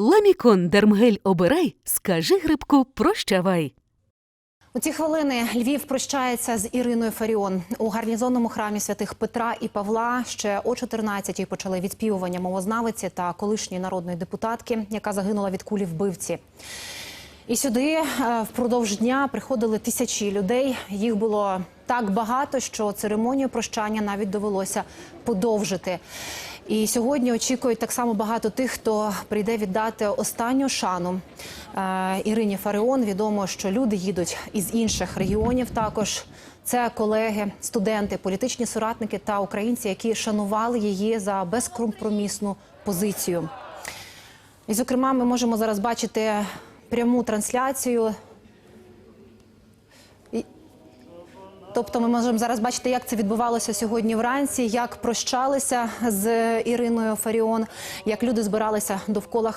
Ламікон Дермгель обирай, скажи грибку прощавай. У ці хвилини Львів прощається з Іриною Фаріон у гарнізонному храмі святих Петра і Павла. Ще о 14-й почали відспівування мовознавиці та колишньої народної депутатки, яка загинула від кулі вбивці. І сюди е, впродовж дня приходили тисячі людей. Їх було так багато, що церемонію прощання навіть довелося подовжити. І сьогодні очікують так само багато тих, хто прийде віддати останню шану е, Ірині Фареон. Відомо, що люди їдуть із інших регіонів. Також це колеги, студенти, політичні соратники та українці, які шанували її за безкомпромісну позицію. І, зокрема, ми можемо зараз бачити пряму трансляцію. І- Тобто ми можемо зараз бачити, як це відбувалося сьогодні вранці, як прощалися з Іриною Фаріон, як люди збиралися довкола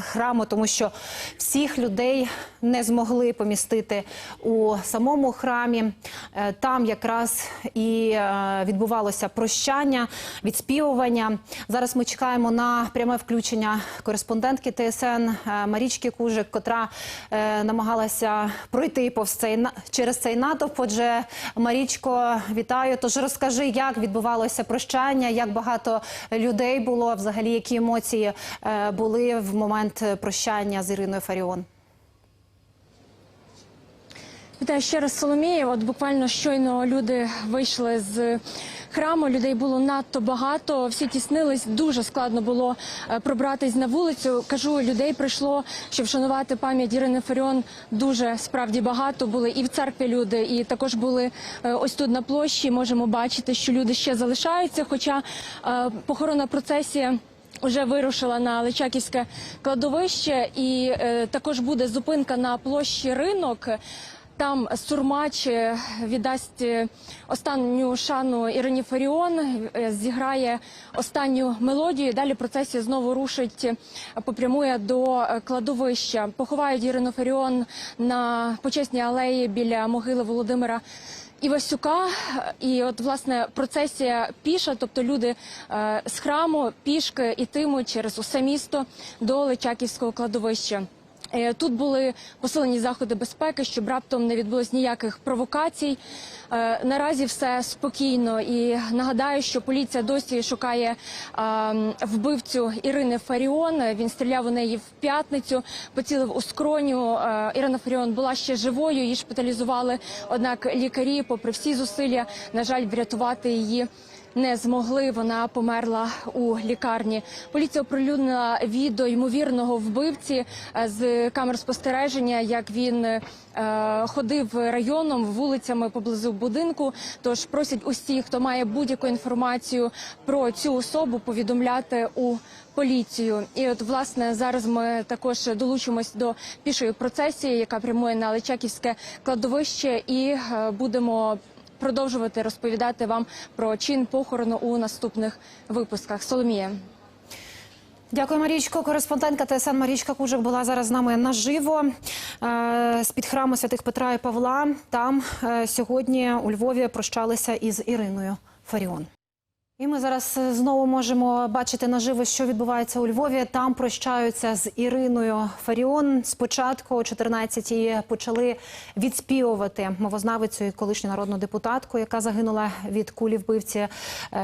храму, тому що всіх людей не змогли помістити у самому храмі. Е, Там якраз і е, відбувалося прощання, відспівування. Зараз ми чекаємо на пряме включення кореспондентки ТСН е, Марічки Кужик, котра намагалася пройти повз цей через цей натовп. Отже, Марічко, вітаю. Тож розкажи, як відбувалося прощання, як багато людей було, взагалі, які емоції е, були в момент прощання з Іриною Фаріон. Вітаю ще раз Соломія. От буквально щойно люди вийшли з храму. Людей було надто багато. Всі тіснились. Дуже складно було е, пробратись на вулицю. Кажу, людей прийшло, щоб вшанувати пам'ять Ірини Фаріон. Дуже справді багато були і в церкві люди, і також були е, ось тут на площі. Можемо бачити, що люди ще залишаються. Хоча е, похоронна процесія. Вже вирушила на Личаківське кладовище, і е, також буде зупинка на площі ринок. Там Сурмач е, віддасть е, останню шану Ірині Фаріон, е, зіграє останню мелодію. Далі процесія знову рушить, попрямує до кладовища. Поховають Ірину Фаріон на почесній алеї біля могили Володимира. Івасюка, і от власне процесія піша, тобто люди з храму пішки ітимуть через усе місто до Личаківського кладовища. Е, Тут були посилені заходи безпеки, щоб раптом не відбулось ніяких провокацій. Е, Наразі все спокійно і нагадаю, що поліція досі шукає вбивцю Ірини Фаріон. Він стріляв у неї в п'ятницю, поцілив у скроню. Е, Ірина Фаріон була ще живою. Її шпиталізували. Однак лікарі, попри всі зусилля, на жаль, врятувати її не змогли. Вона померла у лікарні. Поліція оприлюднила відео ймовірного вбивці е, з камер спостереження, як він е, ходив районом вулицями поблизу будинку. Тож просять усіх, хто має будь-яку інформацію про цю особу, повідомляти у поліцію. І от власне зараз ми також долучимось до пішої процесії, яка прямує на Личаківське кладовище, і е, будемо продовжувати розповідати вам про чин похорону у наступних випусках. Соломія. Дякую, Марічко. Кореспондентка ТСН Марічка Кужик була зараз з нами наживо е, з під храму святих Петра і Павла. Там е, сьогодні у Львові прощалися із Іриною Фаріон. І ми зараз е, знову можемо бачити наживо, що відбувається у Львові. Там прощаються з Іриною Фаріон. Спочатку о 14-й почали відспівувати мовознавицю і колишню народну депутатку, яка загинула від кулі вбивці. Е,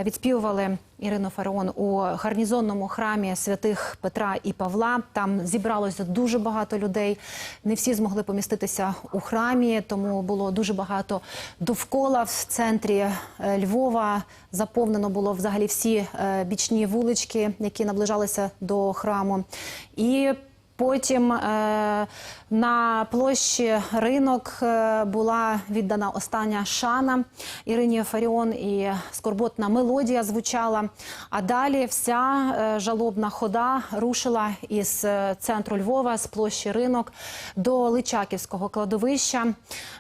Відспівували Ірину Фараон у гарнізонному храмі святих Петра і Павла. Там зібралося дуже багато людей. Не всі змогли поміститися у храмі, тому було дуже багато довкола в центрі е, Львова. Заповнено було взагалі всі е, бічні вулички, які наближалися до храму. І Потім е, на площі ринок е, була віддана остання шана Ірині Фаріон і скорботна мелодія звучала. А далі вся е, жалобна хода рушила із е, центру Львова, з площі ринок до Личаківського кладовища.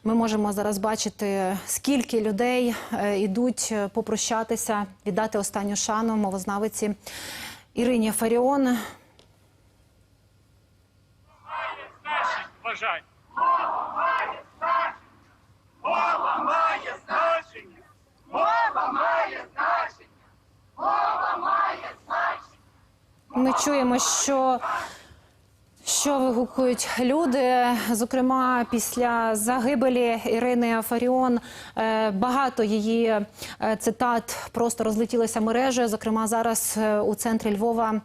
Ми можемо зараз бачити, скільки людей йдуть е, попрощатися, віддати останню шану мовознавиці Ірині Фаріон. Бажань. Мова має значення. Мова має значення. Мова має значення. Мова має значення. Ми чуємо, що Що вигукують люди? Зокрема, після загибелі Ірини Фаріон е, багато її е, цитат просто розлетілися мережею. Зокрема, зараз е, у центрі Львова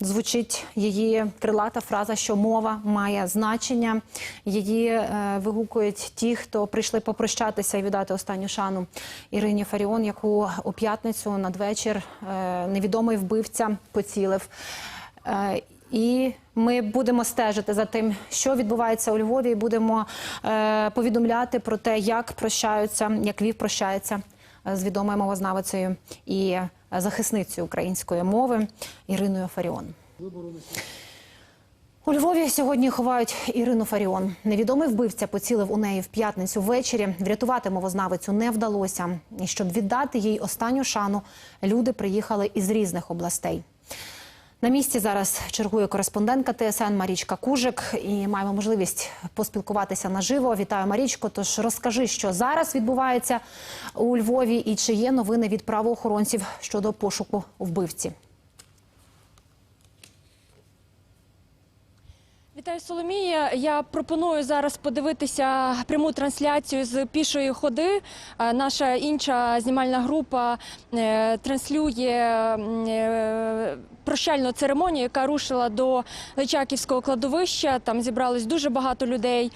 звучить її крилата фраза, що мова має значення. Її вигукують ті, хто прийшли попрощатися і віддати останню шану Ірині Фаріон, яку у п'ятницю надвечір невідомий вбивця поцілив. І ми будемо стежити за тим, що відбувається у Львові, і будемо е, повідомляти про те, як прощаються, як Львів прощається е, з відомою мовознавицею і е, захисницею української мови Іриною Фаріон. У Львові сьогодні ховають Ірину Фаріон. Невідомий вбивця поцілив у неї в п'ятницю ввечері. Врятувати мовознавицю не вдалося. І щоб віддати їй останню шану, люди приїхали із різних областей. На місці зараз чергує кореспондентка ТСН Марічка Кужик, і маємо можливість поспілкуватися наживо. Вітаю, Марічко. Тож розкажи, що зараз відбувається у Львові, і чи є новини від правоохоронців щодо пошуку вбивці. Вітаю Соломія. Я пропоную зараз подивитися пряму трансляцію з пішої ходи. Е, Наша інша знімальна група е, транслює е, прощальну церемонію, яка рушила до Личаківського кладовища. Там зібралось дуже багато людей.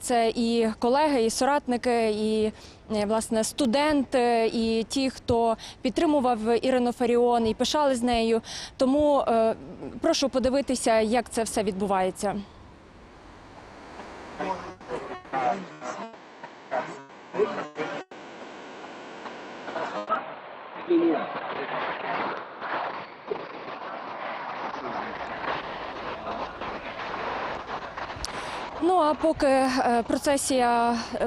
Це і колеги, і соратники, і е, власне студенти, і ті, хто підтримував Ірину Фаріон і пишали з нею. Тому е, прошу подивитися, як це все відбувається. Ну а поки е, процесія е,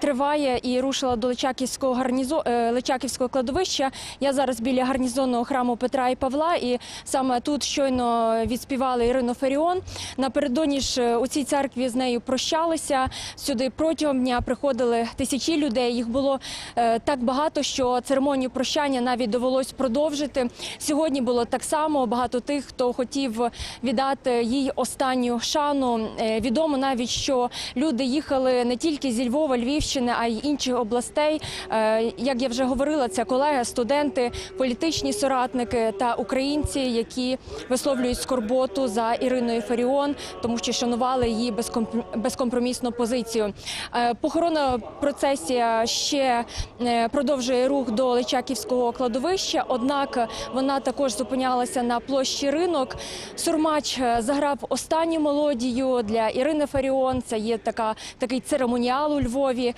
триває і рушила до Личаківського гарнізо... е, Личаківського кладовища, я зараз біля гарнізонного храму Петра і Павла, і саме тут щойно відспівали Ірину Феріон. Напередодні ж е, у цій церкві з нею прощалися. Сюди протягом дня приходили тисячі людей. Їх було е, так багато, що церемонію прощання навіть довелось продовжити. Сьогодні було так само багато тих, хто хотів віддати їй останню шану. Відомо навіть, що люди їхали не тільки зі Львова, Львівщини, а й інших областей. Е, Як я вже говорила, це колеги, студенти, політичні соратники та українці, які висловлюють скорботу за Іриною Фаріон, тому що шанували її безкомп- безкомпромісну позицію. Е, Похоронна процесія ще е, продовжує рух до Личаківського кладовища. Однак вона також зупинялася на площі ринок. Сурмач заграв останню мелодію для Ірини Фаріон. Це є така такий церемоніал у Львові.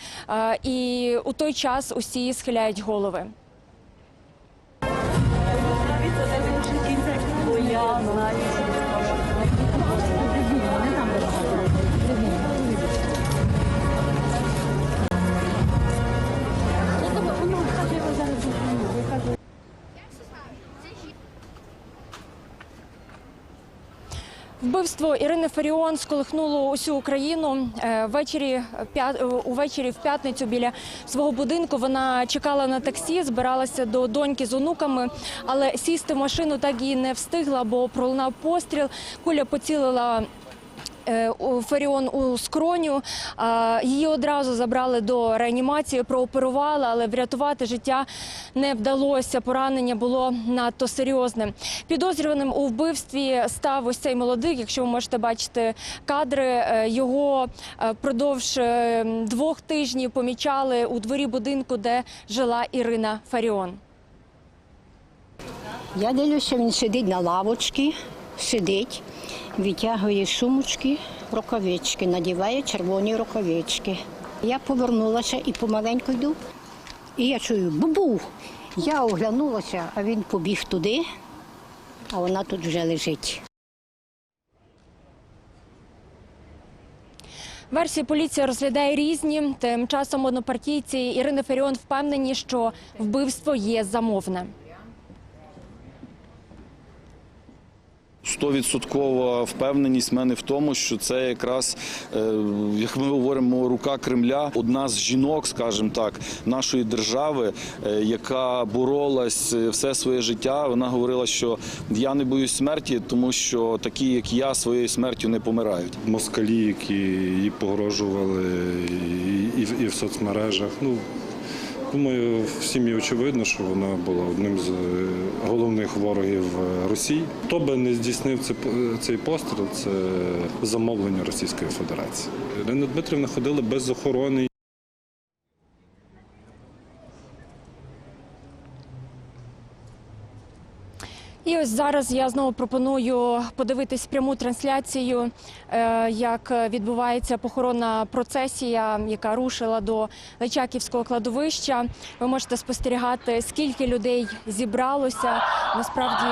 І у той час усі схиляють голови. Вбивство Ірини Фаріон сколихнуло усю Україну. Е, Ввечері е, увечері в п'ятницю біля свого будинку вона чекала на таксі, збиралася до доньки з онуками, але сісти в машину так і не встигла, бо пролунав постріл. Куля поцілила. Е, Фаріон у скроню її одразу забрали до реанімації, прооперували, але врятувати життя не вдалося. Поранення було надто серйозним. Підозрюваним у вбивстві став ось цей молодик. Якщо ви можете бачити кадри, е, його е, впродовж е, двох тижнів помічали у дворі будинку, де жила Ірина Фаріон. Я дивлюся, він сидить на лавочці, сидить, витягує сумочки, рукавички, надіває червоні рукавички. Я повернулася і помаленьку йду, і я чую бубу. Я оглянулася, а він побіг туди, а вона тут вже лежить. Версії поліція розглядає різні. Тим часом однопартійці Ірини Фаріон впевнені, що вбивство є замовне. Стовідсоткова впевненість мене в тому, що це якраз, е, як ми говоримо, рука Кремля, одна з жінок, скажімо так, нашої держави, е, яка боролась е, все своє життя. Вона говорила, що я не боюсь смерті, тому що такі, як я, своєю смертю не помирають. москалі, які їй погрожували і, і, і в соцмережах. Ну, думаю, всім є очевидно, що вона була одним з е, головних ворогів е, Росії. Хто би не здійснив це- цей постріл, це замовлення Російської Федерації. Ірина Дмитрівна ходила без охорони. Ось зараз я знову пропоную подивитись пряму трансляцію, е, як відбувається похоронна процесія, яка рушила до Личаківського кладовища. Ви можете спостерігати, скільки людей зібралося. Насправді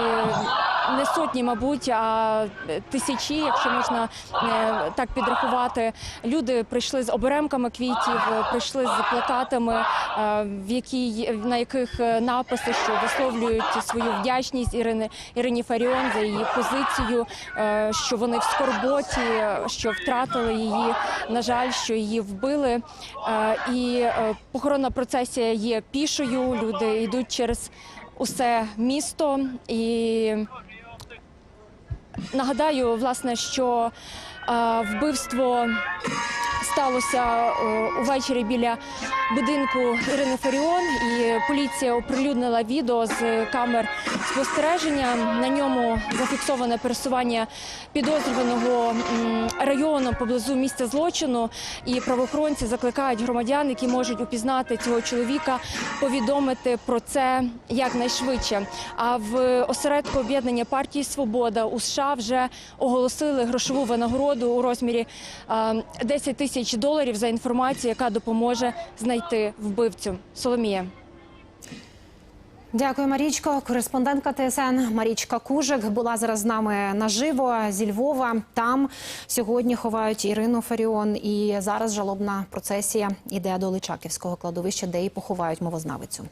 не сотні, мабуть, а тисячі, якщо можна е, так підрахувати. Люди прийшли з оберемками квітів, прийшли з плакатами, е, в якій на яких е, написи, що висловлюють свою вдячність Ірини Ірині Фаріон за її позицію, е, що вони в скорботі, що втратили її. На жаль, що її вбили. Е, І е, похоронна процесія є пішою. Люди йдуть через усе місто і. Нагадаю, власне, що е, вбивство сталося е, увечері біля будинку Ірини Фаріон, і поліція оприлюднила відео з камер спостереження. На ньому зафіксоване пересування підозрюваного району поблизу місця злочину. І правоохоронці закликають громадян, які можуть упізнати цього чоловіка, повідомити про це якнайшвидше. А в осередку об'єднання партії Свобода у США вже оголосили грошову винагороду у розмірі е, 10 тисяч доларів за інформацію, яка допоможе знайти вбивцю. Соломія. Дякую, Марічко. Кореспондентка ТСН Марічка Кужик була зараз з нами наживо зі Львова. Там сьогодні ховають Ірину Фаріон. І зараз жалобна процесія іде до Личаківського кладовища, де і поховають мовознавицю.